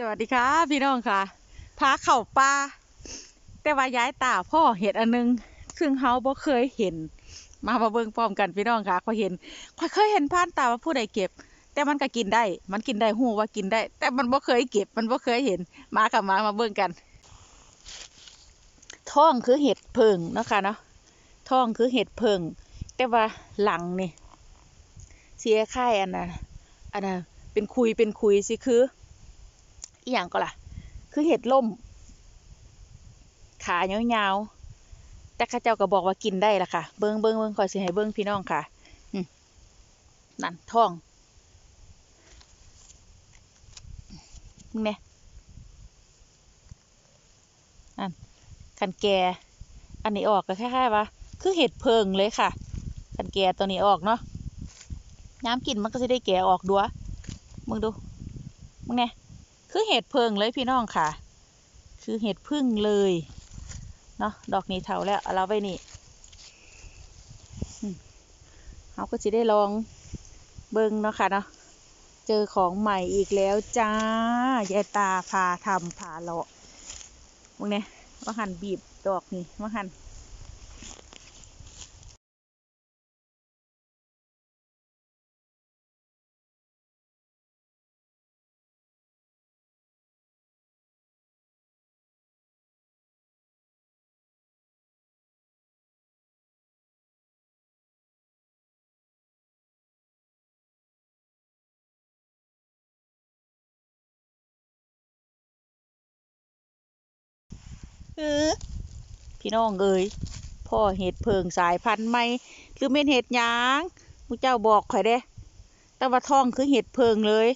สวัสดีค่ะพี่น้องค่ะพาเข่าป่าแต่ว่าย้ายตาพ่อเห็ดอันนึง ซึ่งเฮาบ่เคยเห็น มามาเบิ่งพร้อมกันพี่น้องค่ะขอยเห็นข้อยเคยเห็นผ่านตาว่าผู้ใดเก็บ แต่มันก็กินได้ มันกินได้ฮู้ว่ากินได้ แต่มันบ่เคยเก็บ มันบ่เคยเห็น มากับมามาเบิ่งกันท้องคือเห็ดเพิงเนาะค่ะเนาะท้องคือเห็ดเพิงแต่ว่าหลังนี่เสียค่ายอันน่ะอันน่ะเป็นคุยเป็นคุยสิคือ อีหยังก็ล่ะ คือเห็ดล่ม ขายาวๆ แต่ข้าเจ้าก็บอกว่ากินได้ละค่ะ เบิ้งเบิ้งเบิ้งคอยสิให้เบิ้งพี่น้องค่ะอืมนั่นท้องมึงเนี่ยนั่นคันแก อันนี้ออกก็คล้ายๆว่า คือเห็ดเพิงเลยค่ะคันแกตัวนี้ออกเนาะน้ำกินมันก็จะได้แกออกดัวมึงดู มึงเนี่ย คือเห็ดเพิงเลยพี่น้องค่ะ คือเห็ดพึ่งเลยเนาะดอกนี้เท่าแล้วเอาเราไปนี่เขาก็จะได้ลองเบิ้งเนาะค่ะเนาะเจอของใหม่อีกแล้วจ้ายายตาพาทำพาเลาะมึงเนี่ยมาหั่นบีบดอกนี่มาหั่น พี่น้องเอ้ยพ่อเห็ดเพิงสายพันธุ์ใหม่หรือเป็นเห็ดยางมูเจ้าบอกข่อยเด้ แต่ว่าทองคือเห็ดเพิงเลย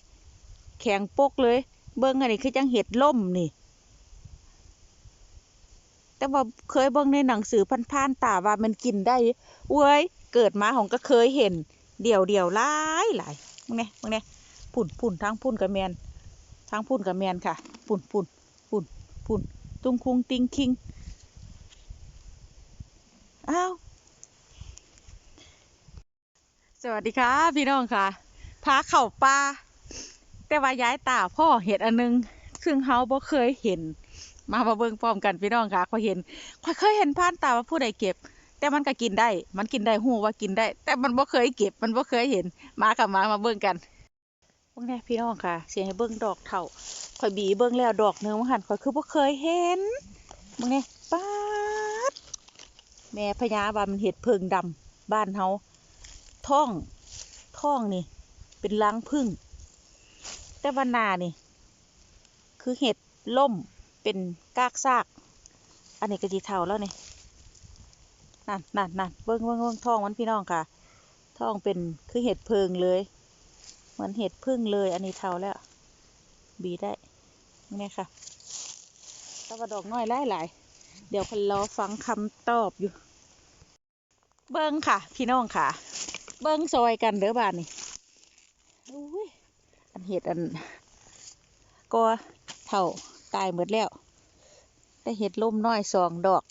แข็งปกเลย เบิ้งอันนี้คือจังเห็ดล่มนี่ แต่ว่าเคยเบิ่งในหนังสือพันๆตาว่ามันกินได้เว้ยเกิดมาของก็เคยเห็น เดี่ยวเดี่ยวหลายหลายมึงเนี่ยมึงเนี่ยปุ่นปุ่นทางปุ่นกับแมนทางปุ่นกับแมนค่ะ ปุ่นปุ่นปุ่นปุ่น ตุ้งคุงติงคิง อ้าว สวัสดีค่ะพี่น้องค่ะ พาเข่าป่าแต่ว่าย้ายตาพ่อเห็ดอันนึง ซึ่งเฮาบ่เคยเห็น มามาเบิ่งพร้อมกันพี่น้องค่ะข้อเห็นข้อเคยเห็นผ่านตาว่าผู้ใดเก็บ แต่มันก็กินได้ มันกินได้ฮู้ว่ากินได้ แต่มันบ่เคยเก็บ มันบ่เคยเห็น มากับมามาเบิ่งกัน เบิ่งแน่พี่น้องค่ะ เสิให้เบิ่งดอกเถาข่อยบีเบิ่งแล้วดอกหนึงว่าหั่นข่อยคือบ่เคยเห็นมึงเนี่ยป๊าดแม่พญาว่ามันเห็ดเพิงดำบ้านเฮาท่องท่องนี่ เป็นรังพึ่ง แต่ว่าหนานี่ คือเห็ดล่มเป็นกากซาก อันนี้ก็จีเทาแล้วนี่นั่นนั่นนั่นเบิ้งเบิ้งเบิ้งท่องมันพี่น้องค่ะ ท่องเป็นคือเห็ดเพิงเลย มือนเห็ดพึ่งเลย อันนี้เทาแล้ว บีได้นี่ค่ะตะวันดอกน้อยหลายหลาย เดี๋ยวพันรอฟังคำตอบอยู่ เบิ้งค่ะ พี่น้องค่ะ เบิ้งซอยกันเด้อบ้านนี่อุ้ยอันเห็ดอันก็เท่าตายหมดแล้ว ได้เห็ดล่มน้อยสองดอก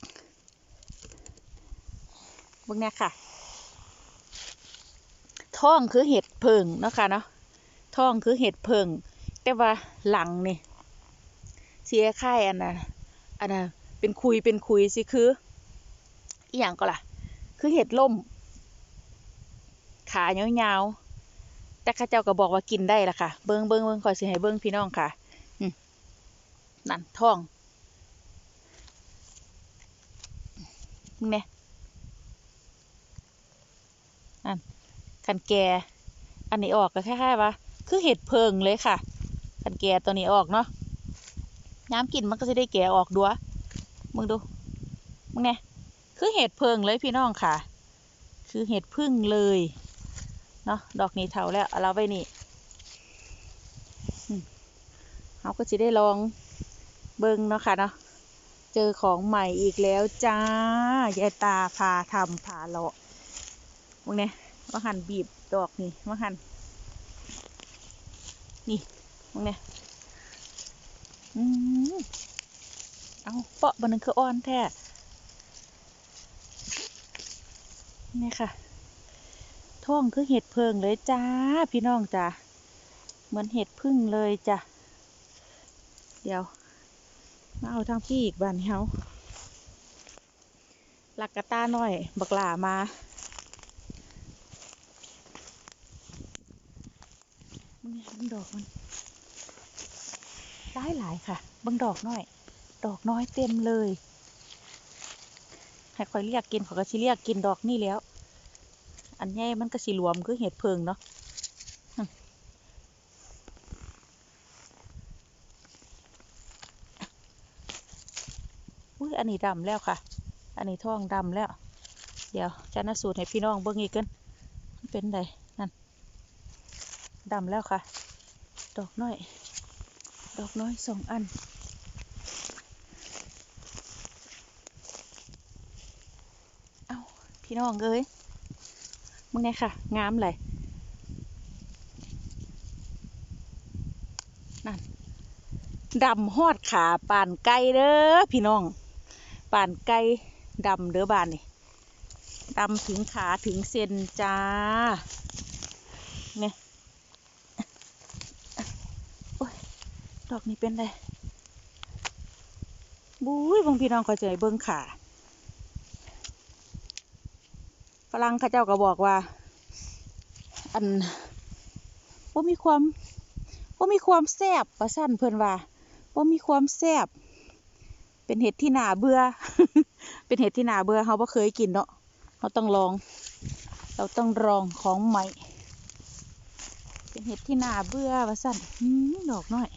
เบิ้งเนี่ยค่ะ ท้องคือเห็ดเพิงเนาะค่ะเนาะ ท้องคือเห็ดเพิงแต่ว่าหลังนี่เสียค่ายอันน่ะอันน่ะเป็นคุยเป็นคุยสิคืออีหยังก็ล่ะ คือเห็ดล่ม ขายาวๆแต่ข้าเจ้าก็บอกว่ากินได้ละค่ะ เบิ้งเบิ้งเบิ้งคอยสิให้เบิ้งพี่น้องค่ะนั่นท้องเนี่ยนั่นคันแก อันนี้ออกก็คล้ายๆว่า คือเห็ดเพิงเลยค่ะคันแก่ตัวนี้ออกเนาะน้ำกินมันก็จะได้แกะออกดัวมึงดูมึงเนี่ยคือเห็ดเพิงเลยพี่น้องค่ะ คือเห็ดพึ่งเลยเนาะดอกนี้เท่าแล้วเอาเราไปนี่เขาก็จะได้ลองเบิ้งเนาะค่ะเนาะเจอของใหม่อีกแล้วจ้ายายตาพาทำพาเลาะมึงเนี่ยมาหั่นบีบดอกนี่มาหั่น นี่มึงเนี่ยอืมเอาเปาะบนนึงคืออ่อนแท้นี่ค่ะท้องคือเห็ดเพิงเลยจ้า พี่น้องจ้าเหมือนเห็ดพึ่งเลยจ้ะ เดี๋ยว มาเอาทางพี่อีกบ้านเฮาหลักกระตาหน่อย บักหลามามึ งเนี่ยเบิ่งดอกมันได้หลายค่ะบิ่งดอกน้อย ดอกน้อยเต็มเลยให้คอยเรียกกินขอก็สิเรียกกินดอกนี่แล้ว อันใหญ่มันก็สิรวมคือเห็ดเพิงเนาะอุ้ยอันนี้ดำแล้วค่ะ อันนี้ท้องดำแล้ว เดี๋ยวจะนสูตรให้พี่น้องเบิ่งอีกกันมันเป็นไดนั่นดำแล้วค่ะ ดอกน้อย ดอกน้อยสองอัน เอาพี่น้องเอ้ยมึงไงค่ะ งามเลยนั่นดำฮอดขาป่านไก่เด้อพี่น้อง ป่านไก่ดำเด้อบ้านนี่ดำถึงขาถึงเส้นจ้าเนี่ยโอ้ย ดอกนี้เป็นไรบุ้ยบางพี่น้องเขาใจเบิ้งขาฝรั่งข้าเจ้าก็บอกว่า อันว่ามีความว่ามีความแซบประสั้นเพิ่อนว่าว่ามีความแซบเป็นเห็ดที่หนาเบื่อ เป็นเห็ดที่หนาเบื่อเขาบ่เคยกินเนาะเราต้องลอง เราต้องลองของใหม่ เป็นเห็ดที่หนาเบื่อว่าสั้นดอกน้อย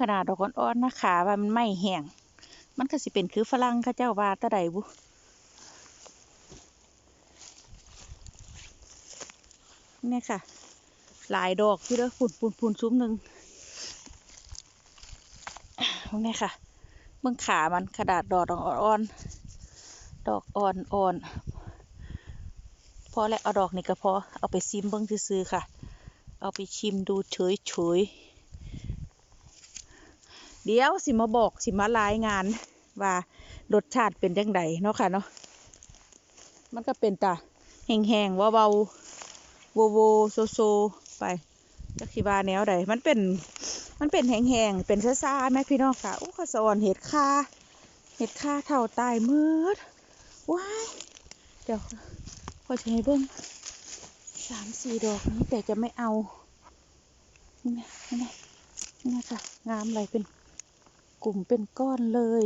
ขนาดดอกอ่อนๆนะขาว่ามันไม่แห้งมันก็สิเป็นคือฝรั่งเขาเจ้าว่าตะใดบุเนี่ยค่ะ หลายดอกพี่เด้อปุ่นปุ่นปุ่นซุ้มหนึ่งเนี่ยค่ะเบิ่งขามันขนาษดอกดอกอ่อนดอกอ่อนอ่อนพอแล้วเอาดอกนี่ก็พอเอาไปซิมเบิ่งซื่อค่ะ เอาไปชิมดูเฉยๆ เดี๋ยวสิมาบอกสิมารายงานว่ารสชาติเป็นจังไดเนาะค่ะเนาะมันก็เป็นตาแห้งๆว่าเบาๆโวโวโซโซไปจักสิบาแนวใดมันเป็นมันเป็นแห้งๆเป็นซ่าๆไหมพี่น้องค่ะโอ้ข้าสอนเห็ดค่าเห็ดค่าเท่าตายมืดว้ายเดี๋ยวพอจะให้เบิ้งสามสี่ดอกนี้แต่จะไม่เอานี่ไงนี่ไงนี่ไงค่ะงามเลยเป็น กลุ่มเป็นก้อนเลย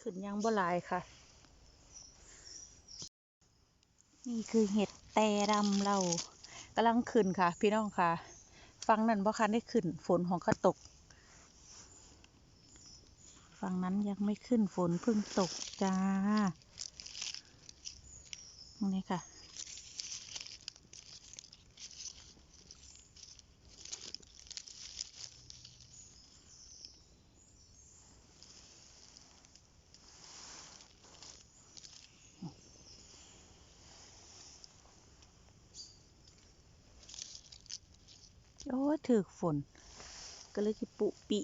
ขึ้นยังบ่หลายค่ะ นี่คือเห็ดแต่ดำเรากำลังขึ้นค่ะ พี่น้องค่ะ ฟังนั้นบ่คันได้ขึ้น ฝนของก็ตก ฝั่งนั้นยังไม่ขึ้นฝนเพิ่งตกจ้าตรงนี้ค่ะ โอ้ถือฝน ก็เลยจิปุปิ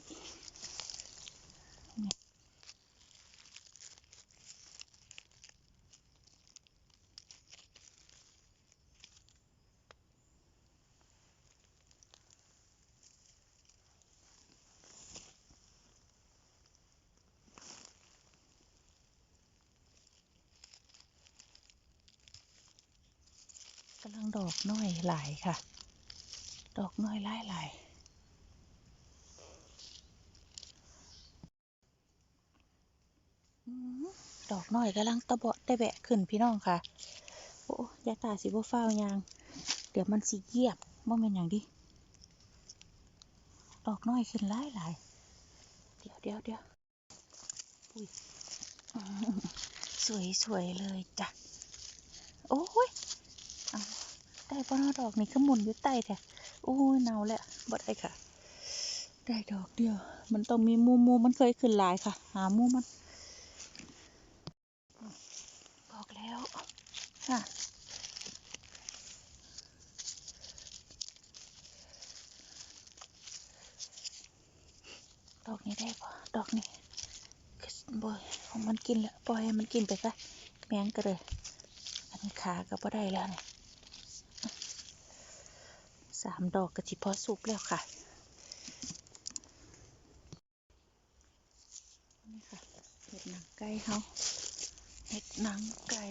กำลังดอกน้อยหลายค่ะ ดอกน้อยหลายหลายดอกน้อยกำลังตะเบาะตะแบะขึ้นพี่น้องค่ะ โอ้ยาตาสิบ่ฟ้าวยาง เดี๋ยวมันสิเยียบบ่แม่นอย่างดิดอกน้อยขึ้นหลายหลายเดี๋ยวเดี๋ยวเดี๋ยวสวยสวยเลยจ้ะ โอ้ยเอาได้ปะนดอกนี่ขมุนอยู่ใต้แท้ โอ้ยเนาแล้วบ่ได้ค่ะ ได้ดอกเดียว มันต้องมีมูมูมันเคยขึ้นหลายค่ะ หามูมัน บอกแล้วค่ะดอกนี้ได้ปะดอกนี้คือบ่อยของมันกินแล้วปล่อยให้มันกินไปซะแมงก็เลยอันขาก็บ่ได้แล้วเนี่ยามดอกก็จิพอสุกแล้วค่ะนี่ค่ะเห็ดหนังไก่เขาเห็ดหนังไก่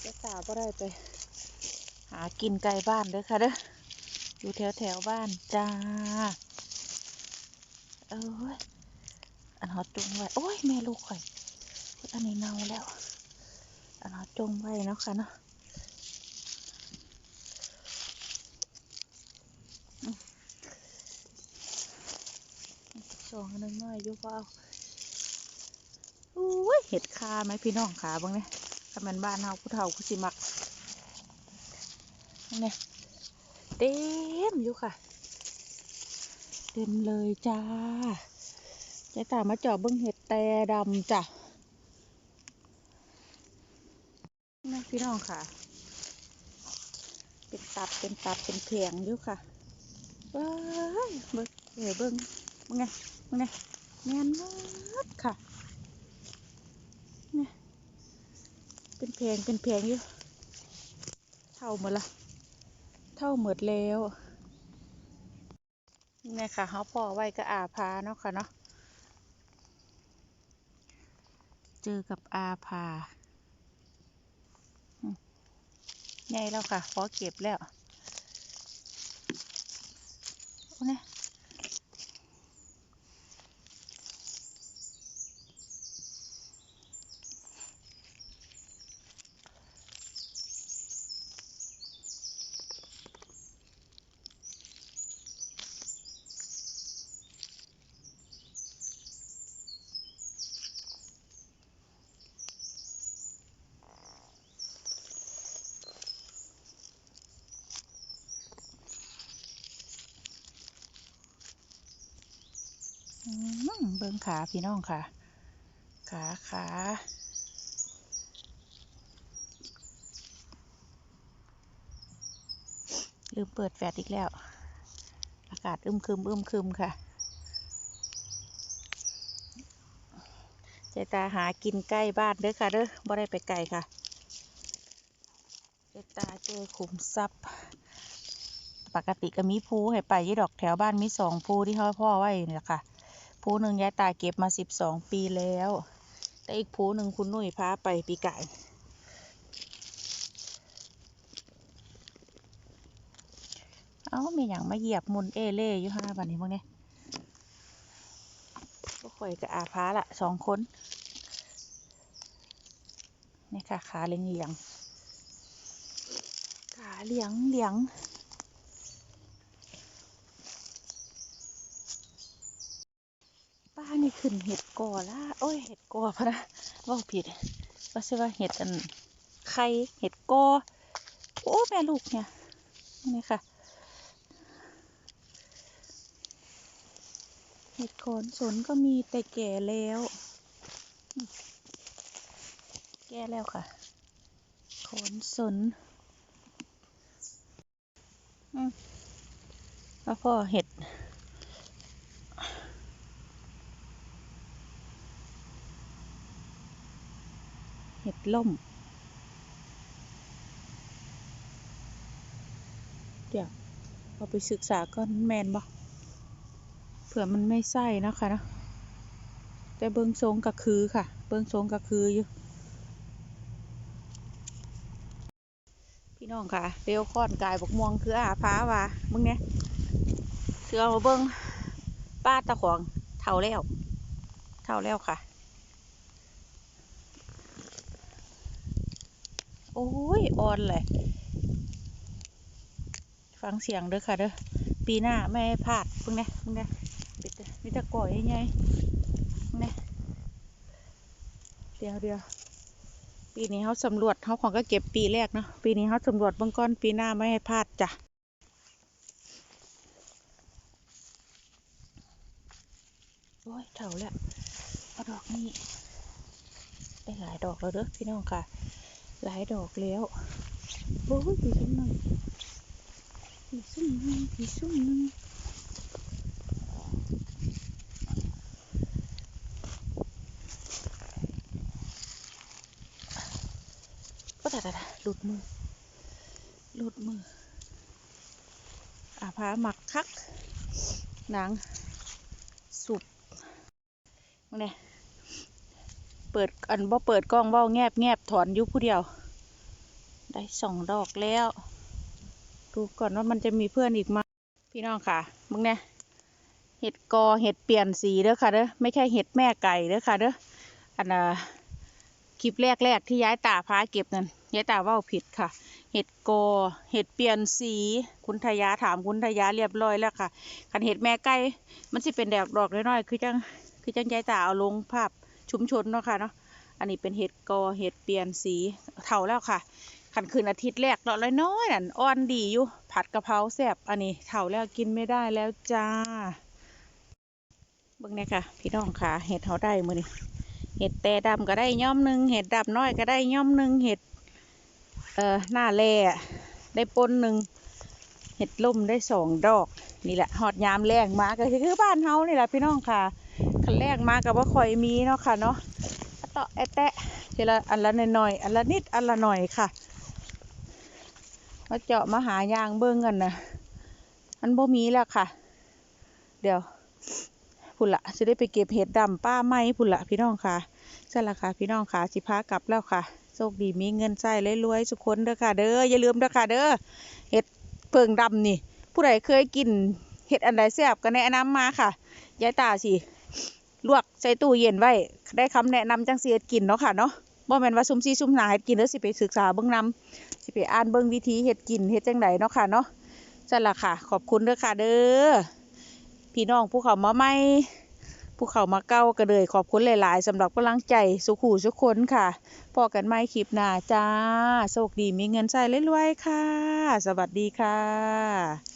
เจ้าสาวก็ได้ไป หากินไก่บ้านเด้อค่ะเด้อ อยู่แถวแถวๆบ้านจ้า เอ้ย อันหอจงไว้ โอ้ย แม่ลูกข่อย อันนี้เน่าแล้ว อันหอจงไว้เนาะค่ะเนาะสองนึงน้อยอยู่เปล่าอุ้ย เห็ดคาไหมพี่น้องขาบ้างเนี่ยถ้ามันบ้านเฮาผู้เฒ่าผู้สิมักนี่ เต็มอยู่ค่ะ เต็มเลยจ้ายายตามมาเจอบเบิ้งเห็ดแต่ดำจ้ะนี่พี่น้องค่ะ เป็นตับเป็นตับเป็นเพียงอยู่ค่ะว้ายเบิ้งเอ๋เบิ้งเบิ้งไงเบิ้งไงแน่นมากค่ะเนี่ยเป็นเพียงเป็นเพียงอยู่เท่าหมดละ เท่าหมดแล้วนี่ค่ะเขาพอไว้ก็อาพาเนาะค่ะเนาะเจอกับอาภาอืมใหญ่แล้วค่ะพอเก็บแล้ว เบิ้งขาพี่น้องค่ะ ขาขาลืมเปิดแฟลชอีกแล้ว อากาศอึมครึมอึมครึมค่ะ ใจตาหากินใกล้บ้านเด้อค่ะเด้อบ่ได้ไปไกลค่ะ ใจตาเจอขุมทรัพย์ ปกติก็มีภูให้ไปยี่ดอกแถวบ้านมีสองภูที่เขาพ่อไว้นี่แหละค่ะ ภูหนึ่งยายตาเก็บมาสิบสองปีแล้ว แต่อีกภูหนึ่งคุณนุ่ยพาไปปีไก่ เอ้ามีอย่างมาเหยียบมุนเอเล่อยู่ห้าบันนี้พวกนี้ก็ข่อยกับอาพาละสองคน นี่ค่ะ ขาเลียงเลียงขาเลียงเลียง ป้านี่ ขึ้นเห็ดกอละโอ้ยเห็ดกอพะนะเว่าผิดว่าใช่ว่าเห็ดอันไข่เห็ดกอโอ้แม่ลูกเนี่ยนี่ค่ะเห็ดโคนสนก็มีแต่แก่แล้วอืมแก่แล้วค่ะโคนสนอืมแล้วก็เห็ด ห็ดล่มเดี๋ยวเอาไปศึกษาก่อนแมนบ่เผื่อมันไม่ใส่นะคะนะแต่เบิงทรงก็คือค่ะ เบิงทรงก็คืออยู่พี่น้องค่ะเรียวค้อนกายบกม่วงคืออาพาว่ามึงเนี่ยเสือมาเบิงป้าตะขวงเท่าแล้ว เท่าแล้วค่ะ โอ้ยอ่อนเลยฟังเสียงเด้อค่ะเด้อปีหน้าไม่ให้พลาดพิ่งนะพิ่งนะปิดเด้อมีแตะก่อยยังไงนะเดี๋ยวเดี๋ยวปีนี้เขาสำรวจเขาของก็เก็บปีแรกเนาะปีนี้เขาสำรวจเบื้องก้อนปีหน้าไม่ให้พลาดจ้ะโอ้ยเท่าแล้วดอกนี้ได้หลายดอกแล้วเด้อพี่น้องค่ะ หลายดอกแล้วโอ้ยผีซุ่มหนึ่งผีซุ่มหนึ่งผีซุ่มหนึ่งก็แต่แต่หลุดมือ หลุดมืออาพาหมักคักหนังสุบเนี่ย เปิดอันบ่เปิดกล้องเบ้าแงบแงบถอนยู่ผู้เดียว ได้สองดอกแล้ว ดูก่อนว่ามันจะมีเพื่อนอีกไหมพี่น้องค่ะมึงเนี่ยเห็ดกอเห็ดเปลี่ยนสีเด้อค่ะเด้อไม่ใช่เห็ดแม่ไก่เด้อค่ะเด้ออันน่ะคลิปแรกๆที่ย้ายตาพาเก็บนั่นย้ายตาเว่าผิดค่ะ เห็ดกอเห็ดเปลี่ยนสี คุณทยาถามคุณทยาเรียบร้อยแล้วค่ะคันเห็ดแม่ไก่มันสิเป็นแดกดอกน้อยๆคือจังคือจังย้ายตาเอาลงภาพ ชุมชนเนาะค่ะเนาะอันนี้เป็นเห็ดกอเห็ดเปลี่ยนสีเท่าแล้วค่ะขันคืนอาทิตย์แรกดอกน้อยนั่นอ่อนดีอยู่ผัดกะเพราแซ่บอันนี้เถ่าแล้วกินไม่ได้แล้วจ้าเบิ่งเนี่ยค่ะ พี่น้องค่ะเห็ดเขาได้มือนี่เห็ดแต่ดำก็ได้ย่อมหนึ่งเห็ดดำน้อยก็ได้ย่อมหนึ่งเห็ดเอ่อหน้าแล่ได้ปนหนึ่งเห็ดล่มได้สองดอก นี่แหละหอดยามแรงมาก็คือบ้านเฮานี่แหละพี่น้องค่ะ คันแรกมากับว่าคอยมีเนาะค่ะเนาะอะตาะแอแตะทีละอันละหน่อยอันละนิดอันละหน่อยค่ะมาเจาะมาหายางเบิ้งกันนะมันบ่มีแล้วค่ะ เดี๋ยวพุ่นละจะได้ไปเก็บเห็ดดำป้าไม้พุ่นละพี่น้องค่ะใช่ละค่ะพี่น้องค่ะสิพากลับแล้วค่ะโชคดีมีเงินใช้รวยๆทุกคนเด้อค่ะ เด้ออย่าลืมเด้อค่ะเด้อเห็ดเพิงดำนี่ ผู้ใดเคยกินเห็ดอันใดแซ่บก็แนะนำมาค่ะยายตาสิ ลวกใส่ตู้เย็นไว้ ได้คำแนะนำจังสิเฮ็ดกินเนาะค่ะเนาะบ่แม่นว่าซุ่มซี่ซุ่มหนาเฮ็ดกินแล้วสิไปศึกษาเบิ่งนำสิไปอ่านเบิ่งวิธีเฮ็ดกินเฮ็ดจังไดเนาะค่ะเนาะจั่นล่ะค่ะ ขอบคุณเด้อค่ะเด้อพี่น้องผู้เขามาใหม่ผู้เขามาเก่าก็เลยขอบคุณหลายๆสำหรับกำลังใจสุขูทุกคนค่ะพอกันใหม่คลิปหน้าจ้าโชคดีมีเงินใช้รวยๆค่ะ สวัสดีค่ะ